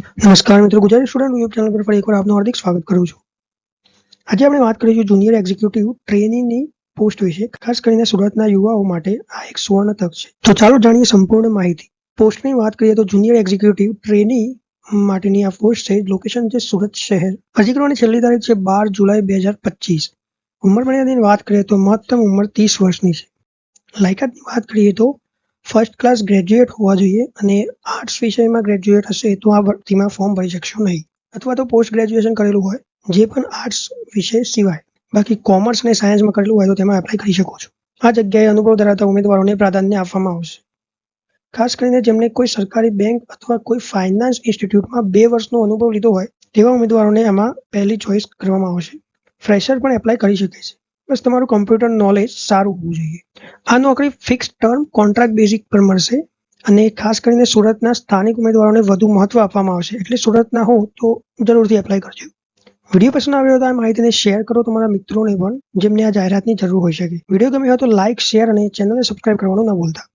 નમસ્કાર મિત્રો, Gujarati student YouTube channel પર ફરી એકવાર આપનું હાર્દિક સ્વાગત કરું છું. આજે આપણે વાત કરીશું જુનિયર એક્ઝિક્યુટિવ ટ્રેનીની પોસ્ટ વિશે, ખાસ કરીને સુરતના યુવાઓ માટે આ એક સુવર્ણ તક છે. તો ચાલો જાણીએ સંપૂર્ણ માહિતી. પોસ્ટની વાત કરીએ તો જુનિયર એક્ઝિક્યુટિવ ટ્રેની માટેની આ પોસ્ટ છે. લોકેશન છે સુરત શહેર. કરવાની છેલ્લી તારીખ છે બાર જુલાઈ બે હજાર પચીસ. ઉંમર મર્યાદાની વાત કરીએ તો મહત્તમ ઉંમર ત્રીસ વર્ષની છે. લાયકાતની વાત કરીએ તો ફર્સ્ટ ક્લાસ ગ્રેજ્યુએટ હોવા જોઈએ અને આર્ટ્સ વિષયમાં ગ્રેજ્યુએટ હશે તો આ ભરતીમાં ફોર્મ ભરી શકશો નહીં. અથવા તો પોસ્ટ ગ્રેજ્યુએશન કરેલું હોય, જે પણ આર્ટ્સ વિષય સિવાય. બાકી કોમર્સ અને સાયન્સમાં કરેલું હોય તો તેમાં એપ્લાય કરી શકો છો. આ જગ્યાએ અનુભવ ધરાવતા ઉમેદવારોને પ્રાધાન્ય આપવામાં આવશે. ખાસ કરીને જેમણે કોઈ સરકારી બેંક અથવા કોઈ ફાઇનાન્સ ઇન્સ્ટિટ્યૂટમાં બે વર્ષનો અનુભવ લીધો હોય, તેવા ઉમેદવારોને આમાં પહેલી ચોઇસ કરવામાં આવશે. ફ્રેશર પણ એપ્લાય કરી શકે છે. બસ તમારું કમ્પ્યુટર નોલેજ સારું હોવું જોઈએ. આ નોકરી ફિક્સ ટર્મ કોન્ટ્રાક્ટ બેઝિક પર મળશે અને ખાસ કરીને સુરતના સ્થાનિક ઉમેદવારોને વધુ મહત્વ આપવામાં આવશે. એટલે સુરતના હો તો જરૂરથી એપ્લાય કરજો. વીડિયો પસંદ આવ્યો તો આ માહિતીને શેર કરો તમારા મિત્રોને પણ, જેમને આ જાહેરાતની જરૂર હોઈ શકે. વીડિયો ગમ્યો હોય તો લાઇક શેર અને ચેનલને સબસ્ક્રાઇબ કરવાનું ન ભૂલતા.